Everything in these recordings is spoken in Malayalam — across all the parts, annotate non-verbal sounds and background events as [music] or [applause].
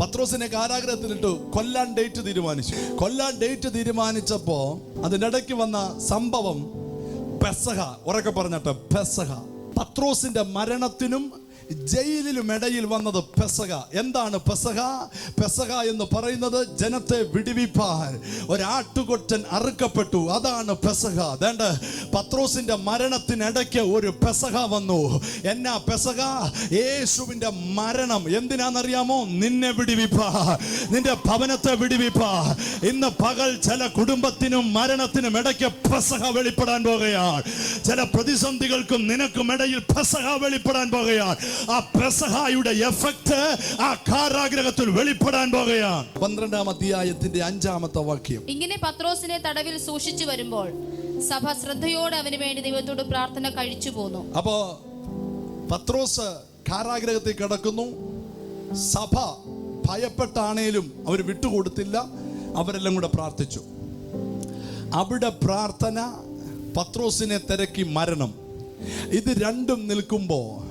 പത്രോസിനെ കാരാഗ്രഹത്തിലിട്ടു കൊല്ലാൻ ഡേറ്റ് തീരുമാനിച്ചു. കൊല്ലാൻ ഡേറ്റ് തീരുമാനിച്ചപ്പോ അതിനിടയ്ക്ക് വന്ന സംഭവം പെസഹ ഉറക്കെ പറഞ്ഞിട്ട് പെസഹ. പത്രോസിന്റെ മരണത്തിനും ജയിലിലും ഇടയിൽ വന്നത് പെസക. എന്താണ് പെസക? പെസക എന്ന് പറയുന്നത് ജനത്തെ വിടിവിപ്പാൻ. ഒരാട്ടുകൊറ്റൻ അറുക്കപ്പെട്ടു. അതാണ് പെസക. വേണ്ട പത്രോസിന്റെ മരണത്തിനിടയ്ക്ക് ഒരു പെസക വന്നു. എന്നാ പെസക? യേശുവിന്റെ മരണം. എന്തിനാണെന്നറിയാമോ നിന്നെ വിടിവിപ്പാ. നിന്റെ ഭവനത്തെ വിടിവിപ്പാ. ഇന്ന് പകൽ ചില കുടുംബത്തിനും മരണത്തിനും ഇടയ്ക്ക് പെസക വെളിപ്പെടാൻ പോകുകയാണ്. ചില പ്രതിസന്ധികൾക്കും നിനക്കും ഇടയിൽ പെസക വെളിപ്പെടാൻ പോകുകയാണ്. ആ പെസഹായുടെ എഫക്ട് ആ കാരാഗ്രഹത്തിൽ വെളിപ്പെടാൻ പോകുകയാണ് പന്ത്രണ്ടാം അധ്യായത്തിന്റെ അഞ്ചാമത്തെ വാക്യം. ഇങ്ങനെ പത്രോസിനെ തടവിൽ സൂക്ഷിച്ചു വരുമ്പോൾ സഭ ശ്രദ്ധയോടെ അവന് വേണ്ടി ദൈവത്തോട് പ്രാർത്ഥന കഴിച്ചു പോന്നു. അപ്പോ പത്രോസ് കാരാഗ്രഹത്തിൽ കിടക്കുന്നു. സഭ ഭയപ്പെട്ടാണേലും അവർ വിട്ടുകൊടുത്തില്ല. അവരെല്ലാം കൂടെ പ്രാർത്ഥിച്ചു. അവിടെ പ്രാർത്ഥന പത്രോസിനെ തിരക്കി മരണം. ഇത് രണ്ടും നിൽക്കുമ്പോൾ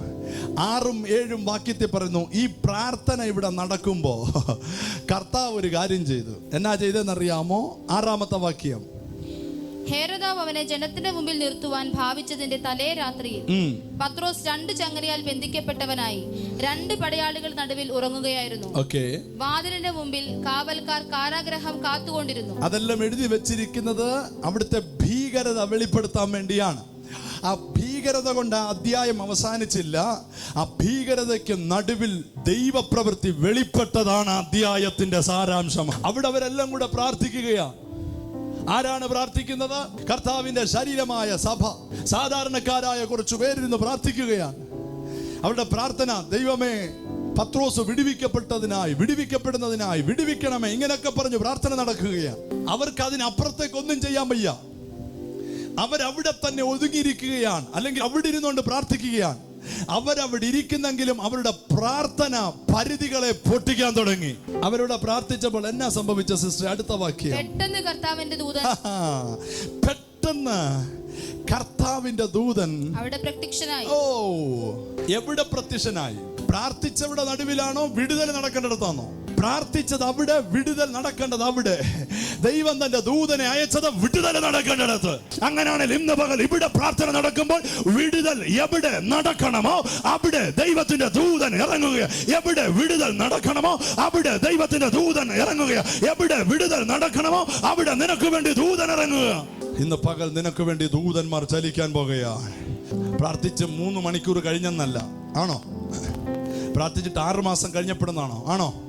ആറും ഏഴും വാക്യത്തിൽ പറയുന്നു ഈ പ്രാർത്ഥന ഇവിടെ നടക്കുമ്പോൾ [laughs] കർത്താവ് ഒരു കാര്യം ചെയ്തു. എന്നാ ചെയ്തെന്നറിയാമോ ആറാമത്തെ വാക്യം. ഹേരദാവ് അവനെ ജനത്തിന്റെ മുമ്പിൽ നിർത്തുവാൻ ഭാവിച്ചതിന്റെ തലേ രാത്രിയിൽ പത്രോസ് രണ്ട് ചങ്ങലയാൽ ബന്ധിക്കപ്പെട്ടവനായി രണ്ട് പടയാളികൾ നടുവിൽ ഉറങ്ങുകയായിരുന്നു. വാതിലിന്റെ മുമ്പിൽ കാവൽക്കാർ കാരാഗ്രഹം കാത്തുകൊണ്ടിരുന്നു. അതെല്ലാം എഴുതി വെച്ചിരിക്കുന്നത് അവിടുത്തെ ഭീകരത വെളിപ്പെടുത്താൻ വേണ്ടിയാണ്. ആ ഭീകരത കൊണ്ട് ആ അധ്യായം അവസാനിച്ചില്ല. ആ ഭീകരതയ്ക്ക് നടുവിൽ ദൈവപ്രവൃത്തി വെളിപ്പെട്ടതാണ് അധ്യായത്തിന്റെ സാരാംശം. അവിടെ അവരെല്ലാം കൂടെ പ്രാർത്ഥിക്കുകയാണ് ആരാണ് പ്രാർത്ഥിക്കുന്നത്? കർത്താവിന്റെ ശരീരമായ സഭ. സാധാരണക്കാരായ കുറച്ചു പേരിരുന്ന് പ്രാർത്ഥിക്കുകയാണ് അവരുടെ പ്രാർത്ഥന ദൈവമേ പത്രോസ് വിടുവിക്കപ്പെട്ടതിനായി വിടുവിക്കപ്പെടുന്നതിനായി വിടുവിക്കണമേ ഇങ്ങനെയൊക്കെ പറഞ്ഞു പ്രാർത്ഥന നടക്കുകയാണ് അവർക്ക് അതിനപ്പുറത്തേക്കൊന്നും ചെയ്യാൻ വയ്യ. അവരവിടെ തന്നെ ഒതുങ്ങിയിരിക്കുകയാണ്. അല്ലെങ്കിൽ അവിടെ ഇരുന്നുകൊണ്ട് പ്രാർത്ഥിക്കുകയാണ്. അവരവിടെ ഇരിക്കുന്നെങ്കിലും അവരുടെ പ്രാർത്ഥന പരിധികളെ പൊട്ടിക്കാൻ തുടങ്ങി. അവരോട് പ്രാർത്ഥിച്ചപ്പോൾ എന്നാ സംഭവിച്ച സിസ്റ്റർ അടുത്ത വാക്യം. പെട്ടെന്ന് കർത്താവിന്റെ ദൂതൻ പെട്ടെന്ന് കർത്താവിന്റെ ദൂതൻ അവിടെ പ്രത്യക്ഷനായി. ഓ എവിടെ പ്രത്യക്ഷനായി? പ്രാർത്ഥിച്ചവിടെ നടുവിലാണോ? വിടുതൽ നടക്കേണ്ടിടത്താണോ? പ്രാർത്ഥിച്ചത് അവിടെ വിടുതൽ നടക്കേണ്ടത് അവിടെ. ദൈവം തന്റെ ദൂതനെ അയച്ചത് വിടുതൽ നടക്കേണ്ടത് അങ്ങനെയാണെങ്കിൽ ഇന്ന് പകൽ ഇവിടെ പ്രാർത്ഥന നടക്കുമ്പോൾ വിടുതൽ എവിടെ നടക്കണമോ അവിടെ ദൈവത്തിന്റെ ദൂതൻ ഇറങ്ങുക. എവിടെ വിടുതൽ നടക്കണമോ അവിടെ ദൈവത്തിന്റെ ദൂതൻ ഇറങ്ങുക. എവിടെ വിടുതൽ നടക്കണമോ അവിടെ നിനക്ക് വേണ്ടി ദൂതൻ ഇറങ്ങുക. ഇന്ന് പകൽ നിനക്ക് വേണ്ടി ദൂതന്മാർ ചലിക്കാൻ പോകുകയാണ് പ്രാർത്ഥിച്ച് മൂന്ന് മണിക്കൂർ കഴിഞ്ഞെന്നല്ല. ആണോ? പ്രാർത്ഥിച്ചിട്ട് ആറ് മാസം കഴിഞ്ഞപ്പെടുന്നാണോ ആണോ?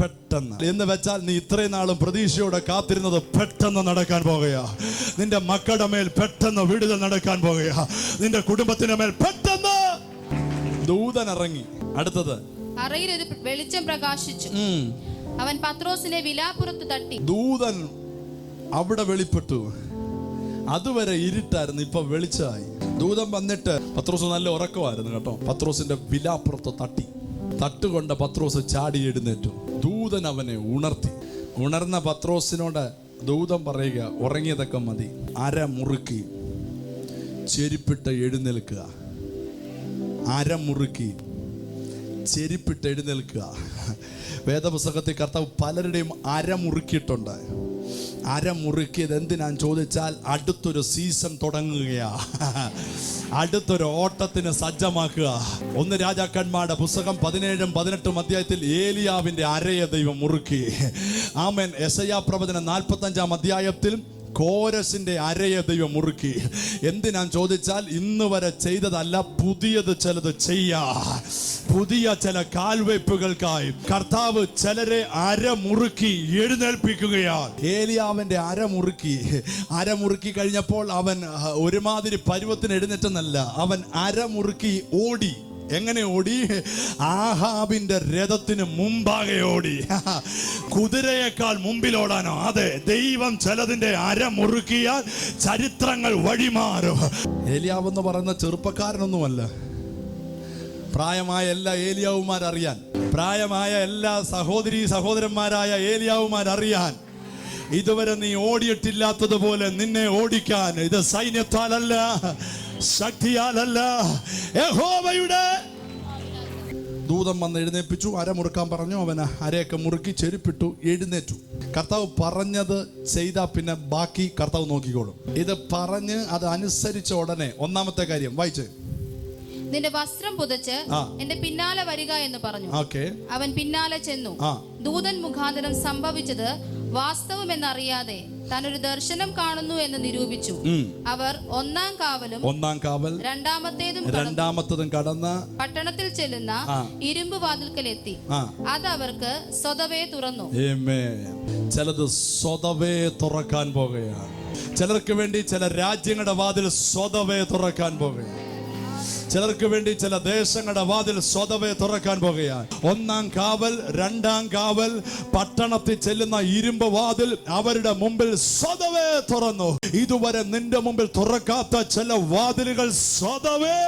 പെട്ടെന്ന്. എന്ന് വെച്ചാൽ നീ ഇത്രയും നാളും പ്രതീക്ഷയോടെ കാത്തിരുന്നത് പെട്ടെന്ന് നടക്കാൻ പോകുകയാ. നിന്റെ മക്കളുടെ മേൽ പെട്ടെന്ന് വിടുതൽ നടക്കാൻ പോകുകയാ. നിന്റെ കുടുംബത്തിന്റെ മേൽ പെട്ടെന്ന് ദൂതൻ ഇറങ്ങി. അടുത്തത്. അറയിൽ ഒരു വെളിച്ചം പ്രകാശിച്ചു. അവൻ പത്രോസിനെ വിലാപുറത്ത് തട്ടി. ദൂതൻ അവിടെ വെളിപ്പെട്ടു. അതുവരെ ഇരുട്ടായിരുന്നു ഇപ്പൊ വെളിച്ചമായി. ദൂതം വന്നിട്ട് പത്രോസ് നല്ല ഉറക്കമായിരുന്നു കേട്ടോ. പത്രോസിന്റെ വിലാപ്പുറത്ത് തട്ടി. തട്ടുകൊണ്ട് പത്രോസ് ചാടി എഴുന്നേറ്റു. ദൂതൻ അവനെ ഉണർത്തി. ഉണർന്ന പത്രോസിനോട് ദൂതം പറയുക ഉറങ്ങിയതൊക്കെ മതി. അര മുറുക്കി ചെരുപ്പിട്ട് എഴുന്നേൽക്കുക. അര മുറുക്കി ചെരുപ്പിട്ട് എഴുന്നേൽക്കുക. വേദപുസ്തകത്തിൽ കർത്താവ് പലരുടെയും അരമുറുക്കിയിട്ടുണ്ട് അരമുറുക്കിയത് എന്തിനാന്ന് ചോദിച്ചാൽ അടുത്തൊരു സീസൺ തുടങ്ങുകയാ. അടുത്തൊരു ഓട്ടത്തിന് സജ്ജമാക്കുക. ഒന്ന് രാജാക്കന്മാരുടെ പുസ്തകം പതിനേഴും പതിനെട്ടും അധ്യായത്തിൽ ഏലിയാവിന്റെ അരയെ ദൈവം മുറുക്കി. ആമൻ. എസയാ പ്രവചനം നാൽപ്പത്തഞ്ചാം അധ്യായത്തിൽ കോരസിന്റെ അരയെ ദൈവം മുറുക്കി. എന്തിനാൻ ചോദിച്ചാൽ ഇന്ന് വരെ ചെയ്തതല്ല പുതിയത് ചിലത് ചെയ്യാ. പുതിയ ചില കാൽവയ്പ്പുകൾക്കായി കർത്താവ് ചിലരെ അര മുറുക്കി എഴുന്നേൽപ്പിക്കുകയാണ്. ഏലിയാവിന്റെ അര മുറുക്കി. അര മുറുക്കി കഴിഞ്ഞപ്പോൾ അവൻ ഒരുമാതിരി പരുവത്തിന് എഴുന്നേറ്റെന്നല്ല അവൻ അര മുറുക്കി ഓടി എങ്ങനെ ഓടി? ആഹാബിന്റെ രഥത്തിന് മുമ്പാകെ ഓടി. കുതിരയേക്കാൾ മുമ്പിലോടാനോ അതെ ദൈവം ചിലതിന്റെ അര മുറുക്കിയാൽ ചരിത്രങ്ങൾ വഴിമാറും. ഏലിയാവെന്ന് പറയുന്ന ചെറുപ്പക്കാരനൊന്നുമല്ല. പ്രായമായ എല്ലാ ഏലിയാവുമാരറിയാൻ. പ്രായമായ എല്ലാ സഹോദരി സഹോദരന്മാരായ ഏലിയാവുമാരറിയാൻ. ഇതുവരെ നീ ഓടിയിട്ടില്ലാത്തതുപോലെ നിന്നെ ഓടിക്കാൻ ഇത് സൈന്യത്താലല്ല. ശക്തിയാലല്ല യഹോവയുടെ. ദൂതം വന്ന് എഴുന്നേൽപ്പിച്ചു അര മുറുക്കാൻ പറഞ്ഞു. അവന് അരയൊക്കെ മുറുക്കി ചെരുപ്പിട്ടു എഴുന്നേറ്റു. കർത്താവ് പറഞ്ഞത് ചെയ്താൽ പിന്നെ ബാക്കി കർത്താവ് നോക്കിക്കോളും. ഇത് പറഞ്ഞ് അത് അനുസരിച്ച ഉടനെ ഒന്നാമത്തെ കാര്യം വായിച്ച്. നിന്റെ വസ്ത്രം പുതച്ച്. എന്റെ പിന്നാലെ വരിക എന്ന് പറഞ്ഞു. ഓക്കെ. അവൻ പിന്നാലെ ചെന്നു. ദൂതൻ മുഖാന്തരം സംഭവിച്ചത് വാസ്തവമെന്നറിയാതെ താൻ ഒരു ദർശനം കാണുന്നു എന്ന് നിരൂപിച്ചു. അവർ ഒന്നാം കാവലും ഒന്നാം കാവൽ രണ്ടാമത്തേതും രണ്ടാമത്തതും കടന്ന് പട്ടണത്തിൽ ചെല്ലുന്ന ഇരുമ്പ് വാതിൽക്കലെത്തി അത് അവർക്ക് സ്വതവേ തുറന്നു. ചിലത് സ്വതവേ തുറക്കാൻ പോകുകയാണ്. ചിലർക്ക് വേണ്ടി ചില രാജ്യങ്ങളുടെ വാതിൽ സ്വതവേ തുറക്കാൻ പോകുകയാണ്. ചിലർക്ക് വേണ്ടി ചില ദേശങ്ങളുടെ വാതിൽ സ്വതവേ തുറക്കാൻ പോകുകയാണ്. ഒന്നാം കാവൽ രണ്ടാം കാവൽ പട്ടണത്തിൽ ചെല്ലുന്ന ഇരുമ്പ് വാതിൽ അവരുടെ മുമ്പിൽ സ്വതവേ തുറന്നു. ഇതുവരെ നിന്റെ മുമ്പിൽ തുറക്കാത്ത ചില വാതിലുകൾ സ്വതവേ